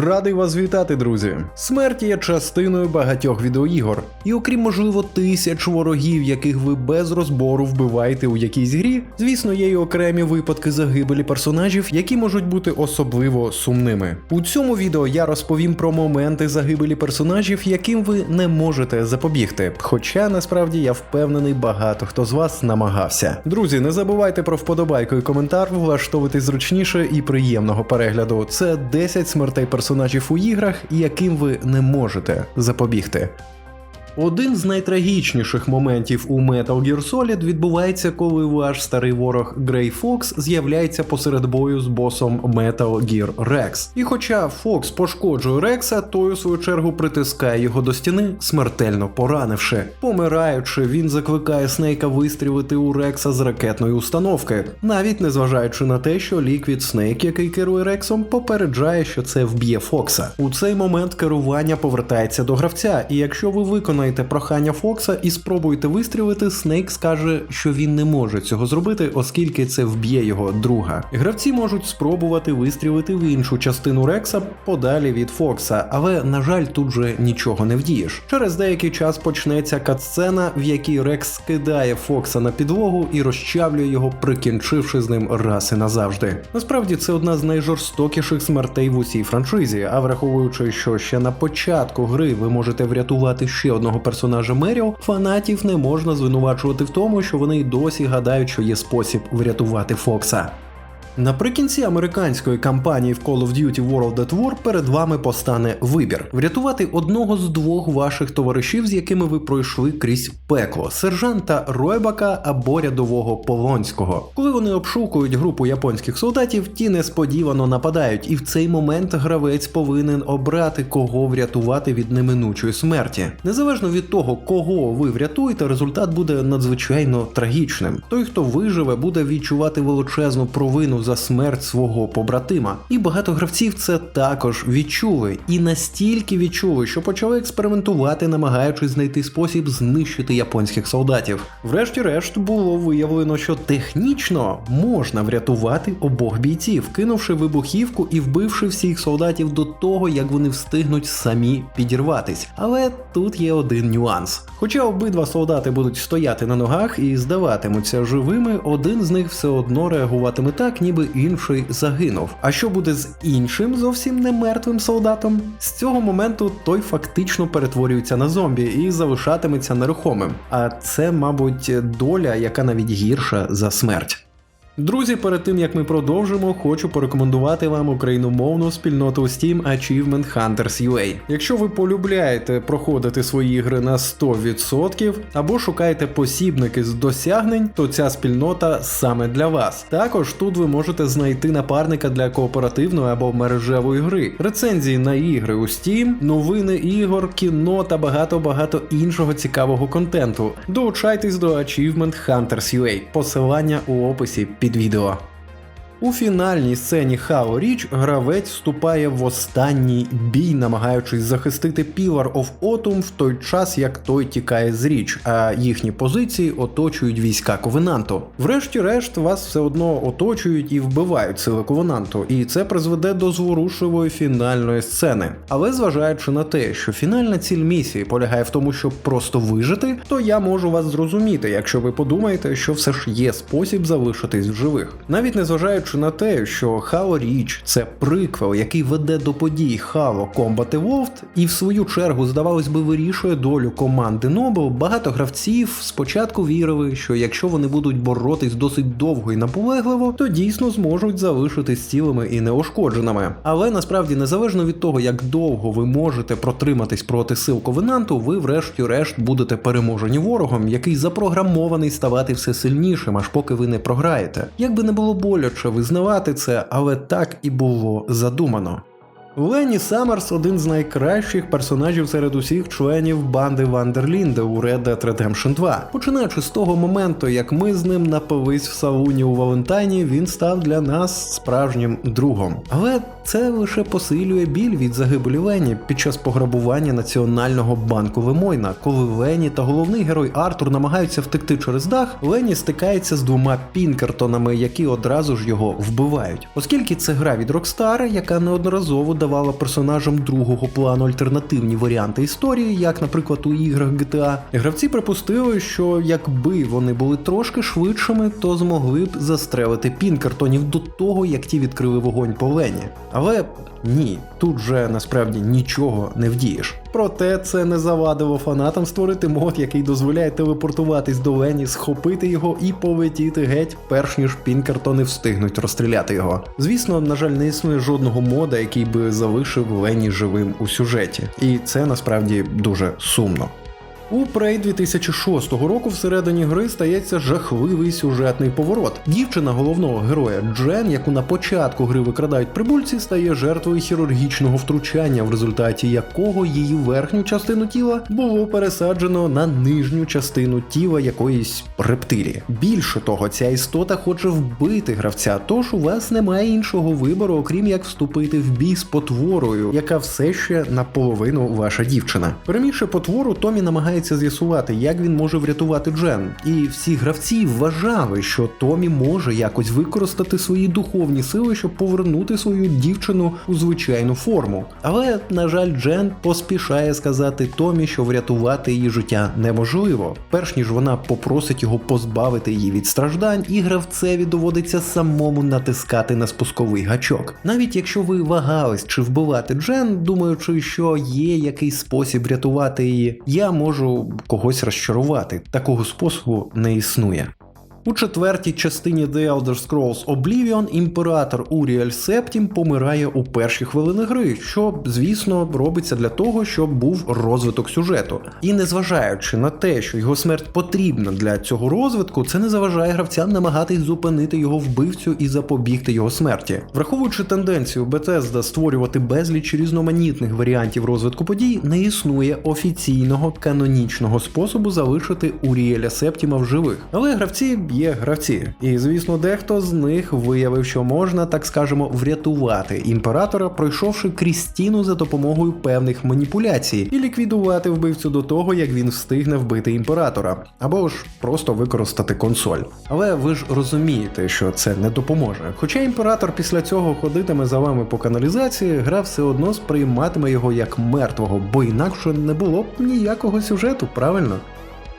Радий вас вітати, друзі! Смерть є частиною багатьох відеоігор, і окрім можливо тисяч ворогів, яких ви без розбору вбиваєте у якійсь грі, звісно, є й окремі випадки загибелі персонажів, які можуть бути особливо сумними. У цьому відео я розповім про моменти загибелі персонажів, яким ви не можете запобігти. Хоча насправді я впевнений, багато хто з вас намагався. Друзі, не забувайте про вподобайку і коментар, влаштовуватись зручніше і приємного перегляду. Це 10 смертей персонажів у іграх, яким ви не можете запобігти. Один з найтрагічніших моментів у Metal Gear Solid відбувається, коли ваш старий ворог Грей Фокс з'являється посеред бою з босом Metal Gear Rex. І хоча Фокс пошкоджує Рекса, той у свою чергу притискає його до стіни, смертельно поранивши. Помираючи, він закликає Снейка вистрілити у Рекса з ракетної установки, навіть незважаючи на те, що Ліквід Снейк, який керує Рексом, попереджає, що це вб'є Фокса. У цей момент керування повертається до гравця, і якщо ви виконаєте прохання Фокса і спробуєте вистрілити, Снейк скаже, що він не може цього зробити, оскільки це вб'є його друга. Гравці можуть спробувати вистрілити в іншу частину Рекса подалі від Фокса, але на жаль, тут же нічого не вдієш. Через деякий час почнеться катсцена, в якій Рекс скидає Фокса на підлогу і розчавлює його, прикінчивши з ним раз і назавжди. Насправді це одна з найжорстокіших смертей в усій франшизі, а враховуючи, що ще на початку гри ви можете врятувати ще одного персонажа Меріо, фанатів не можна звинувачувати в тому, що вони й досі гадають, що є спосіб врятувати Фокса. Наприкінці американської кампанії в Call of Duty World at War перед вами постане вибір: врятувати одного з двох ваших товаришів, з якими ви пройшли крізь пекло сержанта Ройбака або рядового Полонського. Коли вони обшукують групу японських солдатів, ті несподівано нападають, і в цей момент гравець повинен обрати, кого врятувати від неминучої смерті. Незалежно від того, кого ви врятуєте, результат буде надзвичайно трагічним. Той, хто виживе, буде відчувати величезну провину за смерть свого побратима. І багато гравців це також відчули, і настільки відчули, що почали експериментувати, намагаючись знайти спосіб знищити японських солдатів. Врешті-решт було виявлено, що технічно можна врятувати обох бійців, кинувши вибухівку і вбивши всіх солдатів до того, як вони встигнуть самі підірватись. Але тут є один нюанс. Хоча обидва солдати будуть стояти на ногах і здаватимуться живими, один з них все одно реагуватиме так, ніби інший загинув. А що буде з іншим зовсім не мертвим солдатом? З цього моменту той фактично перетворюється на зомбі і залишатиметься нерухомим. А це, мабуть, доля, яка навіть гірша за смерть. Друзі, перед тим як ми продовжимо, хочу порекомендувати вам україномовну спільноту Steam Achievement Hunters UA. Якщо ви полюбляєте проходити свої ігри на 100% або шукаєте посібники з досягнень, то ця спільнота саме для вас. Також тут ви можете знайти напарника для кооперативної або мережевої гри, рецензії на ігри у Steam, новини ігор, кіно та багато-багато іншого цікавого контенту. Долучайтесь до Achievement Hunters UA. Посилання у описі під відео. У фінальній сцені Хао Річ гравець вступає в останній бій, намагаючись захистити Pillar of Autumn в той час, як той тікає з річ, а їхні позиції оточують війська Ковенанту. Врешті-решт, вас все одно оточують і вбивають сили Ковенанту, і це призведе до зворушливої фінальної сцени. Але зважаючи на те, що фінальна ціль місії полягає в тому, щоб просто вижити, то я можу вас зрозуміти, якщо ви подумаєте, що все ж є спосіб залишитись в живих. Навіть незважаючи на те, що Halo Reach – це приквел, який веде до подій Halo Combat Evolved, і в свою чергу, здавалось би, вирішує долю команди Noble, багато гравців спочатку вірили, що якщо вони будуть боротись досить довго і наполегливо, то дійсно зможуть залишитись цілими і неушкодженими. Але насправді, незалежно від того, як довго ви можете протриматись проти сил Ковенанту, ви врешті-решт будете переможені ворогом, який запрограмований ставати все сильнішим, аж поки ви не програєте. Як би не було боляче визнавати це, але так і було задумано. Лені Саммерс один з найкращих персонажів серед усіх членів банди Вандерлінда у Red Dead Redemption 2. Починаючи з того моменту, як ми з ним напились в сауні у Валентайні, він став для нас справжнім другом. Але Це лише посилює біль від загибелі Лені під час пограбування національного банку Лемойна. Коли Лені та головний герой Артур намагаються втекти через дах, Лені стикається з двома Пінкертонами, які одразу ж його вбивають. Оскільки це гра від Rockstar, яка неодноразово давала персонажам другого плану альтернативні варіанти історії, як, наприклад, у іграх GTA, гравці припустили, що якби вони були трошки швидшими, то змогли б застрелити Пінкертонів до того, як ті відкрили вогонь по Лені. Але ні, тут же насправді нічого не вдієш. Проте це не завадило фанатам створити мод, який дозволяє телепортуватись до Лені, схопити його і полетіти геть, перш ніж Пінкертони встигнуть розстріляти його. Звісно, на жаль, не існує жодного мода, який би залишив Лені живим у сюжеті, і це насправді дуже сумно. У Prey 2006 року всередині гри стається жахливий сюжетний поворот. Дівчина головного героя Джен, яку на початку гри викрадають прибульці, стає жертвою хірургічного втручання, в результаті якого її верхню частину тіла було пересаджено на нижню частину тіла якоїсь рептилії. Більше того, ця істота хоче вбити гравця, тож у вас немає іншого вибору, окрім як вступити в бій з потворою, яка все ще наполовину ваша дівчина. Перемігши потвору, Томі намагається з'ясувати, як він може врятувати Джен. І всі гравці вважали, що Томі може якось використати свої духовні сили, щоб повернути свою дівчину у звичайну форму. Але, на жаль, Джен поспішає сказати Томі, що врятувати її життя неможливо. Перш ніж вона попросить його позбавити її від страждань, і гравцеві доводиться самому натискати на спусковий гачок. Навіть якщо ви вагались чи вбивати Джен, думаючи, що є якийсь спосіб рятувати її, я можу когось розчарувати. Такого способу не існує. У четвертій частині The Elder Scrolls Oblivion імператор Уріель Септім помирає у перші хвилини гри, що, звісно, робиться для того, щоб був розвиток сюжету. І незважаючи на те, що його смерть потрібна для цього розвитку, це не заважає гравцям намагатись зупинити його вбивцю і запобігти його смерті. Враховуючи тенденцію Bethesda створювати безліч різноманітних варіантів розвитку подій, не існує офіційного канонічного способу залишити Уріеля Септіма в живих. Але гравці є гравці, і звісно, дехто з них виявив, що можна, так скажемо, врятувати імператора, пройшовши крізь стіну за допомогою певних маніпуляцій, і ліквідувати вбивцю до того, як він встигне вбити імператора, або ж просто використати консоль. Але ви ж розумієте, що це не допоможе. Хоча імператор після цього ходитиме за вами по каналізації, гра все одно сприйматиме його як мертвого, бо інакше не було б ніякого сюжету, правильно?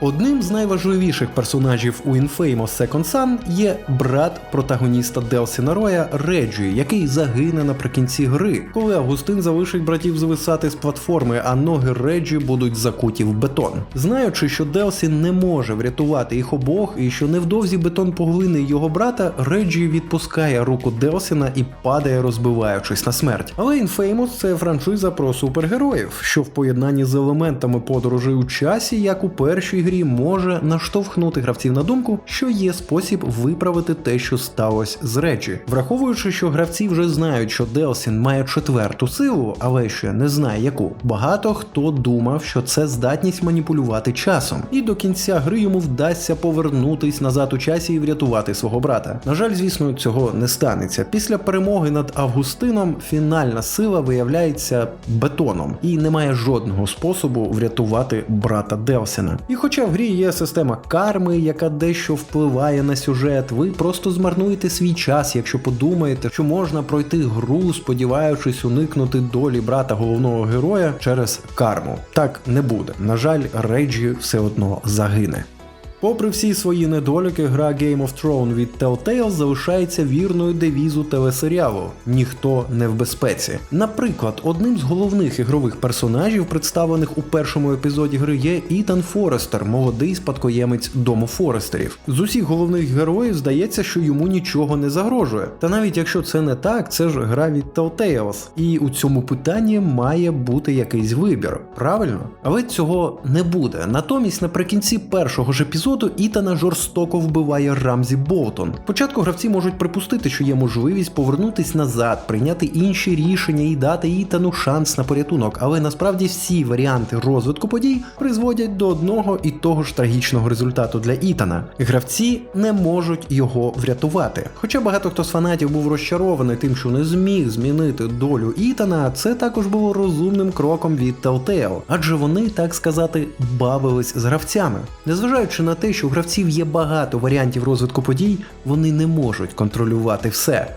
Одним з найважливіших персонажів у Infamous Second Son є брат протагоніста Делсіна Роя Реджі, який загине наприкінці гри, коли Августин залишить братів звисати з платформи, а ноги Реджі будуть закуті в бетон. Знаючи, що Делсін не може врятувати їх обох, і що невдовзі бетон поглине його брата, Реджі відпускає руку Делсіна і падає, розбиваючись на смерть. Але Infamous – це франшиза про супергероїв, що в поєднанні з елементами подорожей у часі, як у першій грі може наштовхнути гравців на думку, що є спосіб виправити те, що сталося з Реджі. Враховуючи, що гравці вже знають, що Делсін має четверту силу, але ще не знає яку. Багато хто думав, що це здатність маніпулювати часом, і до кінця гри йому вдасться повернутись назад у часі і врятувати свого брата. На жаль, звісно, цього не станеться. Після перемоги над Августином фінальна сила виявляється бетоном, і немає жодного способу врятувати брата Делсіна. І хоча в грі є система карми, яка дещо впливає на сюжет, ви просто змарнуєте свій час, якщо подумаєте, що можна пройти гру, сподіваючись уникнути долі брата головного героя через карму. Так не буде. На жаль, Реджі все одно загине. Попри всі свої недоліки, гра Game of Thrones від Telltale залишається вірною девізу телесеріалу Ніхто не в безпеці. Наприклад, одним з головних ігрових персонажів, представлених у першому епізоді гри, є Ітан Форестер, молодий спадкоємець дому Форестерів. З усіх головних героїв здається, що йому нічого не загрожує. Та навіть якщо це не так, це ж гра від Telltales. І у цьому питанні має бути якийсь вибір, правильно? Але цього не буде. Натомість, наприкінці першого ж епізоду епізоду Ітана жорстоко вбиває Рамзі Болтон. Спочатку гравці можуть припустити, що є можливість повернутись назад, прийняти інші рішення і дати Ітану шанс на порятунок, але насправді всі варіанти розвитку подій призводять до одного і того ж трагічного результату для Ітана. Гравці не можуть його врятувати. Хоча багато хто з фанатів був розчарований тим, що не зміг змінити долю Ітана, це також було розумним кроком від Telltale, адже вони, так сказати, бавились з гравцями. Незважаючи на те, що у гравців є багато варіантів розвитку подій, вони не можуть контролювати все.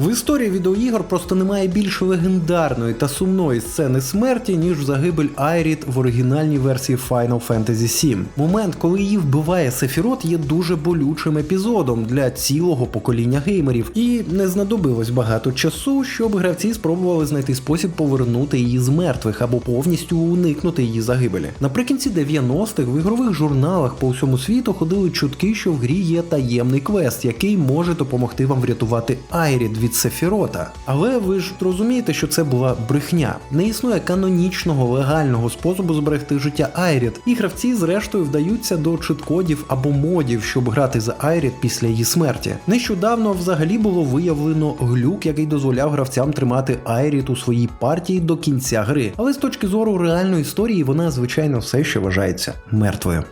В історії відеоігор просто немає більш легендарної та сумної сцени смерті, ніж загибель Айріт в оригінальній версії Final Fantasy VII. Момент, коли її вбиває Сефірот, є дуже болючим епізодом для цілого покоління геймерів, і не знадобилось багато часу, щоб гравці спробували знайти спосіб повернути її з мертвих або повністю уникнути її загибелі. Наприкінці 90-х в ігрових журналах по всьому світу ходили чутки, що в грі є таємний квест, який може допомогти вам врятувати Айріт від Сефірота. Але ви ж розумієте, що це була брехня. Не існує канонічного легального способу зберегти життя Айріт, і гравці зрештою вдаються до чит-кодів або модів, щоб грати за Айріт після її смерті. Нещодавно взагалі було виявлено глюк, який дозволяв гравцям тримати Айріт у своїй партії до кінця гри. Але з точки зору реальної історії вона, звичайно, все ще вважається мертвою.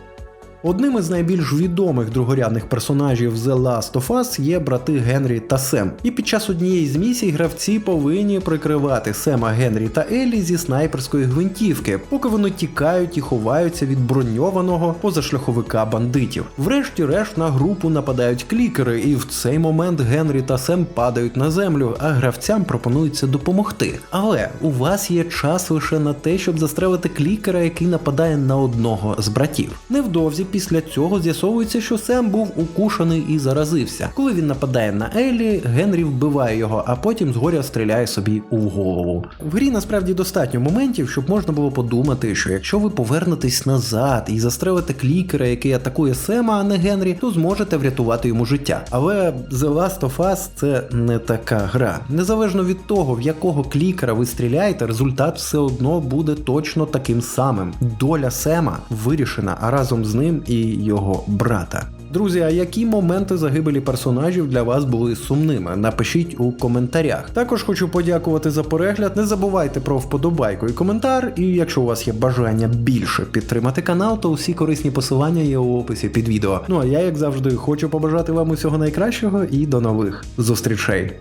Одним із найбільш відомих другорядних персонажів The Last of Us є брати Генрі та Сем. І під час однієї з місій гравці повинні прикривати Сема Генрі та Еллі зі снайперської гвинтівки, поки вони тікають і ховаються від броньованого позашляховика бандитів. Врешті-решт на групу нападають клікери, і в цей момент Генрі та Сем падають на землю, а гравцям пропонується допомогти. Але у вас є час лише на те, щоб застрелити клікера, який нападає на одного з братів. Невдовзі після цього з'ясовується, що Сем був укушений і заразився. Коли він нападає на Еллі, Генрі вбиває його, а потім згоря стріляє собі у голову. В грі насправді достатньо моментів, щоб можна було подумати, що якщо ви повернетесь назад і застрелите клікера, який атакує Сема, а не Генрі, то зможете врятувати йому життя. Але The Last of Us це не така гра. Незалежно від того, в якого клікера ви стріляєте, результат все одно буде точно таким самим. Доля Сема вирішена, а разом з ним і його брата. Друзі, а які моменти загибелі персонажів для вас були сумними? Напишіть у коментарях. Також хочу подякувати за перегляд. Не забувайте про вподобайку і коментар. І якщо у вас є бажання більше підтримати канал, то усі корисні посилання є у описі під відео. Ну а я, як завжди, хочу побажати вам усього найкращого і до нових зустрічей.